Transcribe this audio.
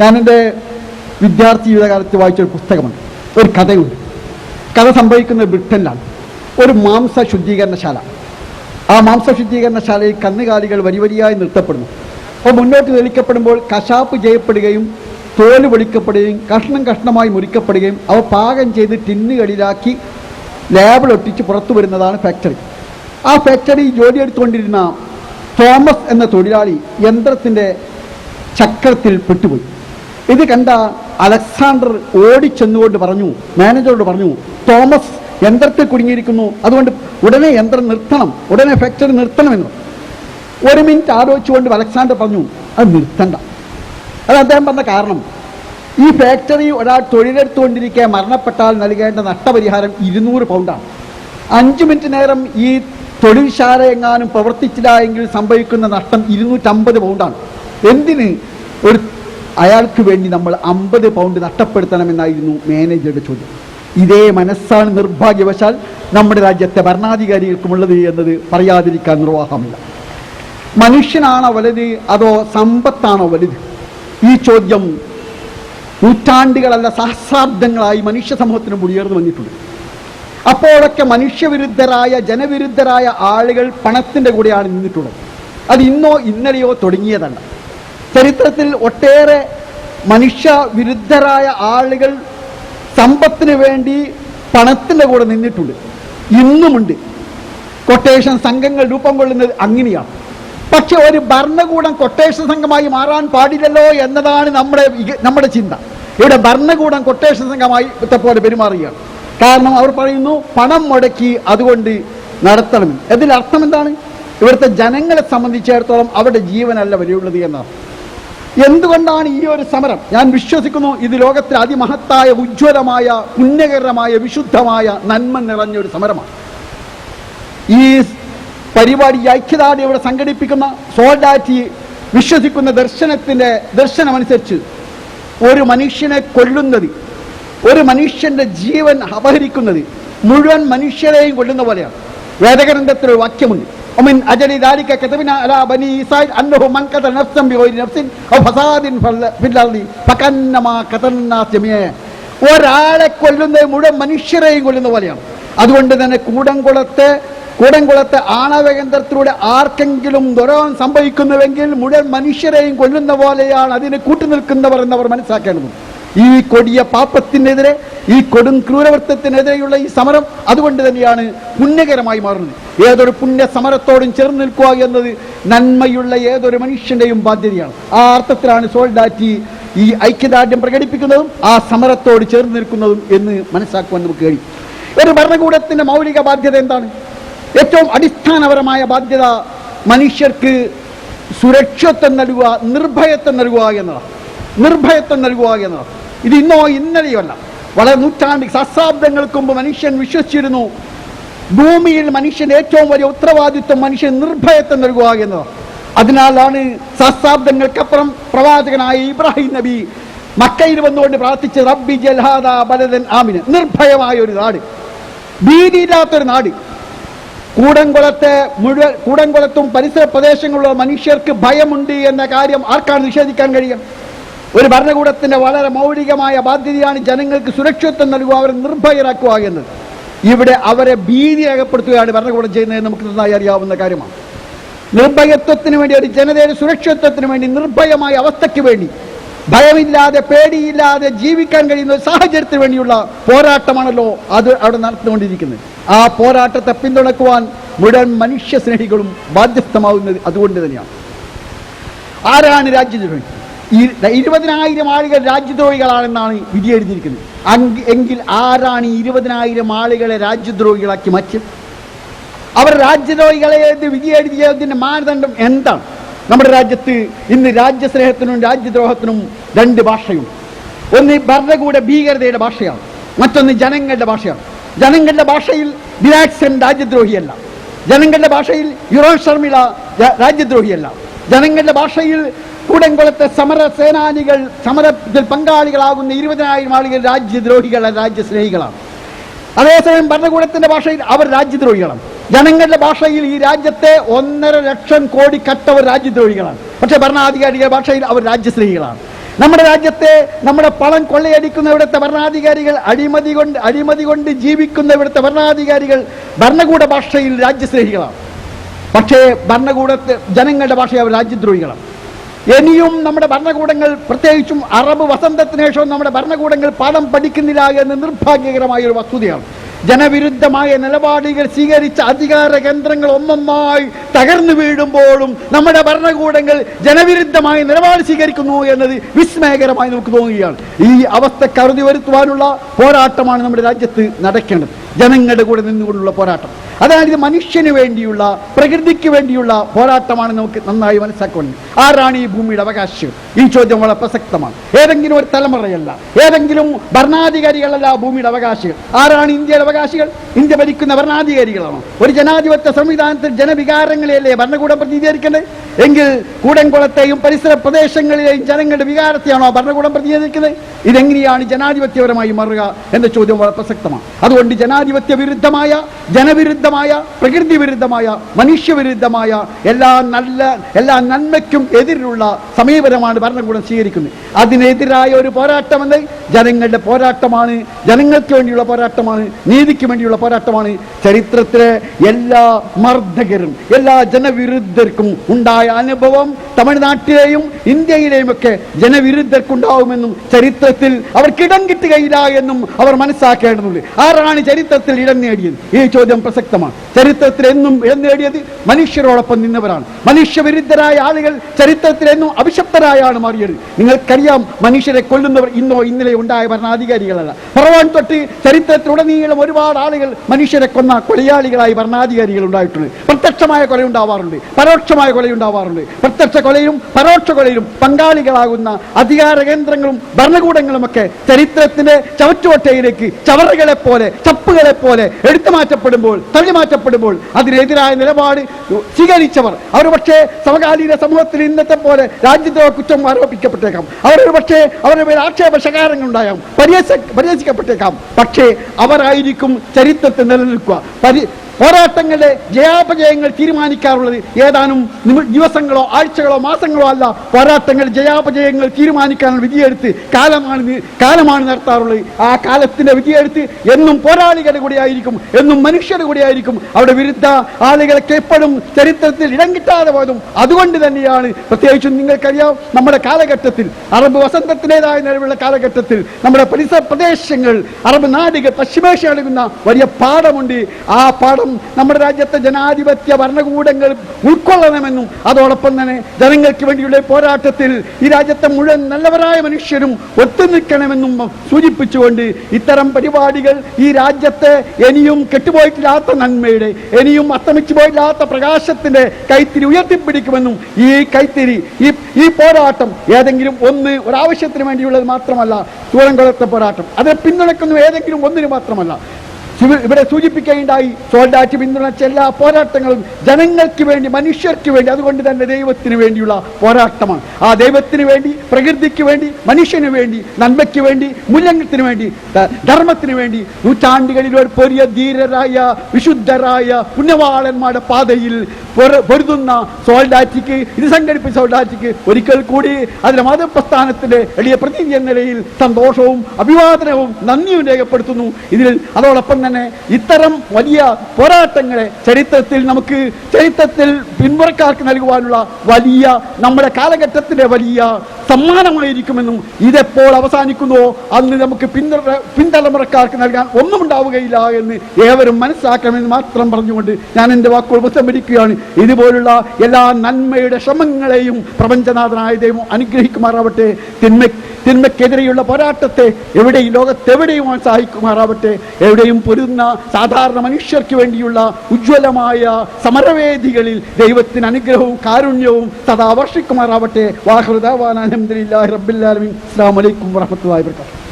ഞാൻ എന്റെ വിദ്യാർത്ഥി ജീവിതകാലത്ത് വായിച്ചൊരു പുസ്തകമുണ്ട്. ഒരു കഥയുണ്ട്. കഥ സംഭവിക്കുന്നത് ബ്രിട്ടനിലാണ്. ഒരു മാംസ ശുദ്ധീകരണശാല. ആ മാംസ ശുദ്ധീകരണശാലയിൽ കന്നുകാലികൾ വരി വരിയായി നിർത്തപ്പെടുന്നു. അപ്പോൾ മുന്നോട്ട് തെളിക്കപ്പെടുമ്പോൾ കശാപ്പ് ചെയ്യപ്പെടുകയും തോൽ പൊളിക്കപ്പെടുകയും കഷ്ണം കഷ്ണമായി മുറിക്കപ്പെടുകയും അവ പാകം ചെയ്ത് ടിന്നുകളിലാക്കി ലേബിൾ ഒട്ടിച്ച് പുറത്തു വരുന്നതാണ് ഫാക്ടറി. ആ ഫാക്ടറി ജോലിയെടുത്തുകൊണ്ടിരുന്ന തോമസ് എന്ന തൊഴിലാളി യന്ത്രത്തിന്റെ ചക്രത്തിൽ പെട്ടുപോയി. ഇത് കണ്ട അലക്സാണ്ടർ ഓടിച്ചെന്നുകൊണ്ട് പറഞ്ഞു മാനേജറോട് പറഞ്ഞു തോമസ് യന്ത്രത്തിൽ കുടുങ്ങിയിരിക്കുന്നു. അതുകൊണ്ട് ഉടനെ യന്ത്രം നിർത്തണം ഉടനെ ഫാക്ടറി നിർത്തണമെന്ന്. ഒരു മിനിറ്റ് ആലോചിച്ചുകൊണ്ട് അലക്സാണ്ടർ പറഞ്ഞു അത് നിർത്തണ്ട. അത് അദ്ദേഹം പറഞ്ഞ കാരണം ഈ ഫാക്ടറി ഒരാൾ തൊഴിലെടുത്തുകൊണ്ടിരിക്കെ മരണപ്പെട്ടാൽ നൽകേണ്ട നഷ്ടപരിഹാരം ഇരുന്നൂറ് പൗണ്ടാണ് അഞ്ച് മിനിറ്റ് നേരം ഈ തൊഴിൽശാല എങ്ങാനും പ്രവർത്തിച്ചില്ല എങ്കിൽ സംഭവിക്കുന്ന നഷ്ടം ഇരുന്നൂറ്റമ്പത് പൗണ്ടാണ് എന്തിന് ഒരു അയാൾക്ക് വേണ്ടി നമ്മൾ അമ്പത് പൗണ്ട് നഷ്ടപ്പെടുത്തണമെന്നായിരുന്നു മാനേജറുടെ ചോദ്യം. ഇതേ മനസ്സാണ് നിർഭാഗ്യവശാൽ നമ്മുടെ രാജ്യത്തെ ഭരണാധികാരികൾക്കുമുള്ളത് എന്നത് പറയാതിരിക്കാൻ നിർവാഹമില്ല. മനുഷ്യനാണോ വലുത്? അതോ സമ്പത്താണോ വലുത്? ഈ ചോദ്യം നൂറ്റാണ്ടുകളല്ല സഹസ്രാബ്ദങ്ങളായി മനുഷ്യ സമൂഹത്തിന് ഉയർന്നു വന്നിട്ടുണ്ട്. അപ്പോഴൊക്കെ മനുഷ്യവിരുദ്ധരായ ജനവിരുദ്ധരായ ആളുകൾ പണത്തിന്റെ കൂടെയാണ് നിന്നിട്ടുള്ളത്. അത് ഇന്നോ ഇന്നലെയോ തുടങ്ങിയതല്ല. ചരിത്രത്തിൽ ഒട്ടേറെ മനുഷ്യ വിരുദ്ധരായ ആളുകൾ സമ്പത്തിന് വേണ്ടി പണത്തിന്റെ കൂടെ നിന്നിട്ടുണ്ട്. ഇന്നുമുണ്ട്. കൊട്ടേഷൻ സംഘങ്ങൾ രൂപം കൊള്ളുന്നത് അങ്ങനെയാണ്. പക്ഷെ ഒരു ഭരണകൂടം കൊട്ടേഷൻ സംഘമായി മാറാൻ പാടില്ലല്ലോ എന്നതാണ് നമ്മുടെ നമ്മുടെ ചിന്ത. ഇവിടെ ഭരണകൂടം കൊട്ടേഷൻ സംഘമായി പോലെ പെരുമാറുകയാണ്. കാരണം അവർ പറയുന്നു പണം മുടക്കി അതുകൊണ്ട് നടത്തണമെന്ന് അതിൽ അർത്ഥം എന്താണ്? ഇവിടുത്തെ ജനങ്ങളെ സംബന്ധിച്ചിടത്തോളം അവരുടെ ജീവനല്ല വരെയുള്ളത് എന്നാണ്. എന്തുകൊണ്ടാണ് ഈ ഒരു സമരം? ഞാൻ വിശ്വസിക്കുന്നു ഇത് ലോകത്തിലെ അതിമഹത്തായ ഉജ്ജ്വലമായ പുണ്യകരമായ വിശുദ്ധമായ നന്മ നിറഞ്ഞ ഒരു സമരമാണ്. ഈ പരിപാടി ഐക്യദാർഢ്യം ഇവിടെ സംഘടിപ്പിക്കുന്ന സോൾഡാറ്റി വിശ്വസിക്കുന്ന ദർശനത്തിന്റെ ദർശനമനുസരിച്ച് ഒരു മനുഷ്യനെ കൊല്ലുന്നത് ഒരു മനുഷ്യന്റെ ജീവൻ അപഹരിക്കുന്നത് മുഴുവൻ മനുഷ്യരെയും കൊല്ലുന്ന പോലെയാണ്. വേദഗ്രന്ഥത്തിൽ ഒരു വാക്യമുണ്ട്. ഒമിൻ അജലി ദാലിക കതബിന അലാ ബനി ഇസ്രായേൽ അന്നഹു മൻ ഖത നഫ്സൻ ബിഗൈരി നഫ്സിൻ ഔ ഫസാദിൻ ഫിൽ അർദി ഫകന്നമാ ഖതന്നാ ജമിയ ഒരാളെ കൊല്ലുന്ന മുഴുവൻ മനുഷ്യരെയും കൊല്ലുന്ന പോലെയാണ്. അതുകൊണ്ട് തന്നെ കൂടംകുളത്തെ കൂടംകുളത്തെ ആണവ കേന്ദ്രത്തിലൂടെ ആർക്കെങ്കിലും ദുരവം സംഭവിക്കുന്നുവെങ്കിൽ മുഴുവൻ മനുഷ്യരെയും കൊല്ലുന്ന പോലെയാണ് അതിന് കൂട്ടുനിൽക്കുന്നവർ എന്നവർ മനസ്സിലാക്കേണ്ടതുണ്ട്. ഈ കൊടിയ പാപ്പത്തിനെതിരെ ഈ കൊടും ക്രൂരവൃത്തത്തിനെതിരെയുള്ള ഈ സമരം അതുകൊണ്ട് തന്നെയാണ് പുണ്യകരമായി മാറുന്നത്. ഏതൊരു പുണ്യ സമരത്തോടും ചേർന്ന് നിൽക്കുക എന്നത് നന്മയുള്ള ഏതൊരു മനുഷ്യന്റെയും ബാധ്യതയാണ്. ആ അർത്ഥത്തിലാണ് സോൾഡാറ്റി ഈ ഐക്യദാർഢ്യം പ്രകടിപ്പിക്കുന്നതും ആ സമരത്തോട് ചേർന്ന് നിൽക്കുന്നതും എന്ന് മനസ്സിലാക്കുവാൻ നമുക്ക് കഴിയും. ഒരു ഭരണകൂടത്തിന്റെ മൗലിക ബാധ്യത എന്താണ്? ഏറ്റവും അടിസ്ഥാനപരമായ ബാധ്യത മനുഷ്യർക്ക് സുരക്ഷിത്വം നൽകുക നിർഭയത്വം നൽകുക എന്നതാണ്. നിർഭയത്വം നൽകുക എന്നതാണ്. ഇത് ഇന്നോ ഇന്നലെയോ അല്ല വളരെ നൂറ്റാണ്ട് സഹസാബ്ദങ്ങൾക്ക് മുമ്പ് മനുഷ്യൻ വിശ്വസിച്ചിരുന്നു. ഭൂമിയിൽ മനുഷ്യന്റെ ഏറ്റവും വലിയ ഉത്തരവാദിത്വം മനുഷ്യൻ നിർഭയത്വം നൽകുക എന്നതാണ്. അതിനാലാണ് സഹസാബ്ദങ്ങൾക്കപ്പുറം പ്രവാചകനായ ഇബ്രാഹിം നബി മക്കയിൽ വന്നുകൊണ്ട് പ്രാർത്ഥിച്ച റബ്ബി ജൽഹാദ ബലദൻ ആമിന് നിർഭയമായ ഒരു നാട്. ഭീതിയില്ലാത്തൊരു നാട്. കൂടംകുളത്തെ മുഴുവൻ കൂടംകുളത്തും പരിസര പ്രദേശങ്ങളിലുള്ള മനുഷ്യർക്ക് ഭയമുണ്ട് എന്ന കാര്യം ആർക്കാണ് നിഷേധിക്കാൻ കഴിയുക? ഒരു ഭരണകൂടത്തിന്റെ വളരെ മൗലികമായ ബാധ്യതയാണ് ജനങ്ങൾക്ക് സുരക്ഷിതത്വം നൽകുക അവരെ നിർഭയരാക്കുക എന്നത്. ഇവിടെ അവരെ ഭീതി രേഖപ്പെടുത്തുകയാണ് ഭരണകൂടം ചെയ്യുന്നത് നമുക്ക് നന്നായി അറിയാവുന്ന കാര്യമാണ്. നിർഭയത്വത്തിന് വേണ്ടി ഒരു ജനതയുടെ സുരക്ഷിതത്വത്തിന് വേണ്ടി നിർഭയമായ അവസ്ഥയ്ക്ക് വേണ്ടി ഭയമില്ലാതെ പേടിയില്ലാതെ ജീവിക്കാൻ കഴിയുന്ന സാഹചര്യത്തിന് വേണ്ടിയുള്ള പോരാട്ടമാണല്ലോ അത് അവിടെ നടന്നുകൊണ്ടിരിക്കുന്നത്. ആ പോരാട്ടത്തെ പിന്തുണക്കുവാൻ മുഴുവൻ മനുഷ്യ സ്നേഹികളും ബാധ്യസ്ഥമാവുന്നത് അതുകൊണ്ട് തന്നെയാണ്. ആരാണ് രാജ്യദ്രോഹി ഇരുപതിനായിരം ആളുകൾ രാജ്യദ്രോഹികളാണെന്നാണ് വിധി എഴുതിയിരിക്കുന്നത്. എങ്കിൽ ആരാണ് ഈ ഇരുപതിനായിരം ആളുകളെ രാജ്യദ്രോഹികളാക്കി മാറ്റിയത്? അവർ രാജ്യദ്രോഹികളെ വിധി എഴുതിയതിന്റെ മാനദണ്ഡം എന്താണ്? നമ്മുടെ രാജ്യത്ത് ഇന്ന് രാജ്യസ്നേഹത്തിനും രാജ്യദ്രോഹത്തിനും രണ്ട് ഭാഷയുണ്ട്. ഒന്ന് ഭരണകൂട ഭീകരതയുടെ ഭാഷയാണ്. മറ്റൊന്ന് ജനങ്ങളുടെ ഭാഷയാണ്. ജനങ്ങളുടെ ഭാഷയിൽ വിരാട് സെൻ രാജ്യദ്രോഹിയല്ല. ജനങ്ങളുടെ ഭാഷയിൽ യുറോൺ ശർമിള രാജ്യദ്രോഹിയല്ല. ജനങ്ങളുടെ ഭാഷയിൽ കൂടംകുളത്തെ സമര സേനാനികൾ സമരത്തിൽ പങ്കാളികളാകുന്ന ഇരുപതിനായിരം ആളുകൾ രാജ്യദ്രോഹികളാണ് രാജ്യസ്നേഹികളാണ്. അതേസമയം ഭരണകൂടത്തിന്റെ ഭാഷയിൽ അവർ രാജ്യദ്രോഹികളാണ്. ജനങ്ങളുടെ ഭാഷയിൽ ഈ രാജ്യത്തെ ഒന്നര ലക്ഷം കോടി കട്ടവർ രാജ്യദ്രോഹികളാണ്. പക്ഷേ ഭരണാധികാരികളുടെ ഭാഷയിൽ അവർ രാജ്യസ്നേഹികളാണ്. നമ്മുടെ രാജ്യത്തെ നമ്മുടെ പണം കൊള്ളയടിക്കുന്ന ഇവിടുത്തെ ഭരണാധികാരികൾ അഴിമതി കൊണ്ട് അഴിമതി കൊണ്ട് ജീവിക്കുന്ന ഇവിടുത്തെ ഭരണാധികാരികൾ ഭരണകൂട ഭാഷയിൽ രാജ്യസ്നേഹികളാണ്. പക്ഷേ ഭരണകൂടത്തെ ജനങ്ങളുടെ ഭാഷയിൽ അവർ രാജ്യദ്രോഹികളാണ്. ഇനിയും നമ്മുടെ ഭരണകൂടങ്ങൾ പ്രത്യേകിച്ചും അറബ് വസന്തത്തിന് ശേഷം നമ്മുടെ ഭരണകൂടങ്ങൾ പാഠം പഠിക്കുന്നില്ല എന്ന് നിർഭാഗ്യകരമായ ഒരു വസ്തുതയാണ്. ജനവിരുദ്ധമായ നിലപാടുകൾ സ്വീകരിച്ച അധികാര കേന്ദ്രങ്ങൾ ഒന്നൊന്നായി തകർന്നു വീഴുമ്പോഴും നമ്മുടെ ഭരണകൂടങ്ങൾ ജനവിരുദ്ധമായ നിലപാട് സ്വീകരിക്കുന്നു എന്നത് വിസ്മയകരമായി നമുക്ക് തോന്നുകയാണ്. ഈ അവസ്ഥ കരുതി വരുത്തുവാനുള്ള പോരാട്ടമാണ് നമ്മുടെ രാജ്യത്ത് നടക്കേണ്ടത്. ജനങ്ങളുടെ കൂടെ നിന്നുകൊണ്ടുള്ള പോരാട്ടം. അതാണ് ഇത് മനുഷ്യന് വേണ്ടിയുള്ള പ്രകൃതിക്ക് വേണ്ടിയുള്ള പോരാട്ടമാണ് നമുക്ക് നന്നായി മനസ്സിലാക്കുന്നത് ആരാണ് ഈ ഭൂമിയുടെ അവകാശികൾ? ഈ ചോദ്യം വളരെ പ്രസക്തമാണ്. ഏതെങ്കിലും ഒരു തലമുറയല്ല. ഏതെങ്കിലും ഭരണാധികാരികളല്ല ഭൂമിയുടെ അവകാശികൾ. ആരാണ് ഇന്ത്യയുടെ അവകാശികൾ? ഇന്ത്യ ഭരിക്കുന്ന ഭരണാധികാരികളാണോ? ഒരു ജനാധിപത്യ സംവിധാനത്തിൽ ജനവികാരങ്ങളെയല്ലേ ഭരണകൂടം പ്രതിനിധീകരിക്കേണ്ടത്? എങ്കിൽ കൂടംകുളത്തെയും പരിസര പ്രദേശങ്ങളിലെയും ജനങ്ങളുടെ വികാരത്തെയാണോ ഭരണകൂടം പ്രതിനിധീകരിക്കുന്നത്? ഇതെങ്ങനെയാണ് ജനാധിപത്യപരമായി മാറുക എന്ന ചോദ്യം വളരെ പ്രസക്തമാണ്. അതുകൊണ്ട് ജനാധിപത്യ വിരുദ്ധമായ ജനവിരുദ്ധമായ പ്രകൃതി വിരുദ്ധമായ മനുഷ്യവിരുദ്ധമായ എല്ലാ നല്ല എല്ലാ നന്മയ്ക്കും എതിരുള്ള സമീപനമാണ് ഭരണകൂടം സ്വീകരിക്കുന്നത് അതിനെതിരായ ഒരു പോരാട്ടമെന്ന് ജനങ്ങളുടെ പോരാട്ടമാണ്. ജനങ്ങൾക്ക് വേണ്ടിയുള്ള പോരാട്ടമാണ്. നീതിക്ക് വേണ്ടിയുള്ള പോരാട്ടമാണ്. ചരിത്രത്തിലെ എല്ലാ മർദ്ദകരും എല്ലാ ജനവിരുദ്ധർക്കും ഉണ്ടായ അനുഭവം തമിഴ്നാട്ടിലെയും ഇന്ത്യയിലെയും ഒക്കെ ജനവിരുദ്ധർക്കുണ്ടാവുമെന്നും ചരിത്രത്തിൽ അവർക്ക് ഇടം കിട്ടുകയില്ല എന്നും അവർ മനസ്സിലാക്കേണ്ടതുണ്ട്. ആരാണ് ചരിത്രത്തിൽ ഇടം നേടിയത്? ഈ ചോദ്യം പ്രസക്തമാണ്. ചരിത്രത്തിൽ എന്നും ഇടം നേടിയത് മനുഷ്യരോടൊപ്പം നിന്നവരാണ്. മനുഷ്യവിരുദ്ധരായ ആളുകൾ ചരിത്രത്തിൽ എന്നും അഭിശപ്തരായാണ് മാറിയത്. നിങ്ങൾക്കറിയാം മനുഷ്യരെ കൊല്ലുന്നവർ ഇന്നോ ഇന്നലെ ഉണ്ടായ ഭരണാധികാരികളല്ല. പറവാൻ തൊട്ട് ചരിത്രത്തിലുടനീളം ഒരുപാട് ആളുകൾ മനുഷ്യരെ കൊന്ന കൊലയാളികളായി ഭരണാധികാരികൾ ഉണ്ടായിട്ടുണ്ട്. പ്രത്യക്ഷമായ കൊല ഉണ്ടാവാറുണ്ട് പരോക്ഷമായ കൊല ഉണ്ടാവാറുണ്ട് പ്രത്യക്ഷ കൊലയും പരോക്ഷ കൊലയിലും പങ്കാളികളാകുന്ന അധികാര കേന്ദ്രങ്ങളും ഭരണകൂടങ്ങളും ഒക്കെ ചരിത്രത്തിന്റെ ചവറ്റുകൊട്ടയിലേക്ക് ചവറുകളെ പോലെ ചപ്പുകളെ പോലെ എടുത്തു മാറ്റപ്പെടുമ്പോൾ തള്ളി മാറ്റപ്പെടുമ്പോൾ അതിനെതിരായ നിലപാട് സ്വീകരിച്ചവർ. അവർ പക്ഷേ സമകാലീന സമൂഹത്തിൽ ഇന്നത്തെ പോലെ രാജ്യദ്രോഹ കുറ്റം ആരോപിക്കപ്പെട്ടേക്കാം. അവരൊരു പക്ഷേ അവരുടെ പേര് ആക്ഷേപ ശകാരങ്ങൾ ഉണ്ടായാം പരിഹസ പരിഹസിക്കപ്പെട്ടേക്കാം. പക്ഷേ അവരായിരിക്കും ചരിത്രത്തെ നിലനിൽക്കുക. പരി പോരാട്ടങ്ങളുടെ ജയാപജയങ്ങൾ തീരുമാനിക്കാറുള്ളത് ഏതാനും ദിവസങ്ങളോ ആഴ്ചകളോ മാസങ്ങളോ അല്ല. പോരാട്ടങ്ങൾ ജയാപജയങ്ങൾ തീരുമാനിക്കാനുള്ള വിധിയെടുത്ത് കാലമാണ് കാലമാണ് നടത്താറുള്ളത്. ആ കാലത്തിന്റെ വിധിയെടുത്ത് എന്നും പോരാളികളുടെ കൂടെ ആയിരിക്കും എന്നും മനുഷ്യരുടെ കൂടെ ആയിരിക്കും അവിടെ വിരുദ്ധ ആളുകൾക്ക് എപ്പോഴും ചരിത്രത്തിൽ ഇടം കിട്ടാതെ പോയതും അതുകൊണ്ട് തന്നെയാണ്. പ്രത്യേകിച്ചും നിങ്ങൾക്കറിയാം നമ്മുടെ കാലഘട്ടത്തിൽ അറബ് വസന്തത്തിന്റെതായ നിലവിലുള്ള കാലഘട്ടത്തിൽ നമ്മുടെ പരിസര പ്രദേശങ്ങൾ അറബ് നാടുകൾ പശ്ചിമേഷ്യ അടങ്ങുന്ന വലിയ പാഠമുണ്ട്. ആ പാഠം നമ്മുടെ രാജ്യത്തെ ജനാധിപത്യ ഭരണകൂടങ്ങൾ ഉൾക്കൊള്ളണമെന്നും അതോടൊപ്പം തന്നെ ജനങ്ങൾക്ക് വേണ്ടിയുള്ള പോരാട്ടത്തിൽ ഈ രാജ്യത്തെ മുഴുവൻ നല്ലവരായ മനുഷ്യരും ഒത്തുനിൽക്കണമെന്നും സൂചിപ്പിച്ചുകൊണ്ട് ഇത്തരം പരിപാടികൾ ഈ രാജ്യത്തെ ഇനിയും കെട്ടുപോയിട്ടില്ലാത്ത നന്മയുടെ ഇനിയും അസ്തമിച്ചു പോയില്ലാത്ത പ്രകാശത്തിന്റെ കൈത്തിരി ഉയർത്തിപ്പിടിക്കുമെന്നും ഈ കൈത്തിരി ഈ ഈ പോരാട്ടം ഏതെങ്കിലും ഒന്ന് ഒരാവശ്യത്തിന് വേണ്ടിയുള്ളത് മാത്രമല്ല ചൂരംകുളത്തെ പോരാട്ടം. അതിനെ പിന്തുണയ്ക്കുന്ന ഏതെങ്കിലും ഒന്നിന് മാത്രമല്ല ഇവിടെ സൂചിപ്പിക്കുകയുണ്ടായി സോൾഡാറ്റ് പിന്തുണച്ച എല്ലാ പോരാട്ടങ്ങളും ജനങ്ങൾക്ക് വേണ്ടി മനുഷ്യർക്ക് വേണ്ടി അതുകൊണ്ട് തന്നെ ദൈവത്തിന് വേണ്ടിയുള്ള പോരാട്ടമാണ്. ആ ദൈവത്തിന് വേണ്ടി പ്രകൃതിക്ക് വേണ്ടി മനുഷ്യന് വേണ്ടി നന്മയ്ക്ക് വേണ്ടി മൂല്യത്തിന് വേണ്ടി ധർമ്മത്തിന് വേണ്ടി നൂറ്റാണ്ടുകളിൽ ഒരു പൊരിയ ധീരരായ വിശുദ്ധരായ പുണ്യവാളന്മാരുടെ പാതയിൽ പൊര- പൊരുതുന്ന സോൾഡാറ്റിക്ക് ഇത് സംഘടിപ്പിച്ച സോൾഡാറ്റിക്ക് ഒരിക്കൽ കൂടി അതിലെ മതപ്രസ്ഥാനത്തിന്റെ എളിയ പ്രതിനിധി എന്ന നിലയിൽ സന്തോഷവും അഭിവാദനവും നന്ദിയും രേഖപ്പെടുത്തുന്നു. ഇതിൽ അതോടൊപ്പം തന്നെ ഇത്തരം വലിയ പോരാട്ടങ്ങളെ ചരിത്രത്തിൽ നമുക്ക് ചരിത്രത്തിൽ പിന്മുറക്കാർക്ക് നൽകുവാനുള്ള വലിയ നമ്മുടെ കാലഘട്ടത്തിന്റെ വലിയ സമ്മാനമായിരിക്കുമെന്നും ഇതെപ്പോൾ അവസാനിക്കുന്നുവോ അന്ന് നമുക്ക് പിന്തുടര പിന്തലമുറക്കാർക്ക് നൽകാൻ ഒന്നും ഉണ്ടാവുകയില്ല എന്ന് ഏവരും മനസ്സിലാക്കണമെന്ന് മാത്രം പറഞ്ഞുകൊണ്ട് ഞാൻ എന്റെ വാക്കുകൾ ഉപസംഹരിക്കുകയാണ്. ഇതുപോലുള്ള എല്ലാ നന്മയുടെ ശ്രമങ്ങളെയും പ്രപഞ്ചനാഥനായ ദൈവം അനുഗ്രഹിക്കുമാറാവട്ടെ. തിന്മ തിന്മയ്ക്കെതിരെയുള്ള പോരാട്ടത്തെ ലോകത്തെവിടെയും അവൻ സഹായിക്കുമാറാവട്ടെ എവിടെയും പൊരുന്ന സാധാരണ മനുഷ്യർക്ക് വേണ്ടിയുള്ള ഉജ്ജ്വലമായ സമരവേദികളിൽ ദൈവത്തിന് അനുഗ്രഹവും കാരുണ്യവും സദാ വർഷിക്കുമാറാവട്ടെ. വാഹൃദാവാൻ അലഹദില്ലാഹി റബ്ബില്ലാലമീൻ അസ്സാം വലൈക്കും വറഹമത്തുള്ളാഹി വബറകാതുഹു.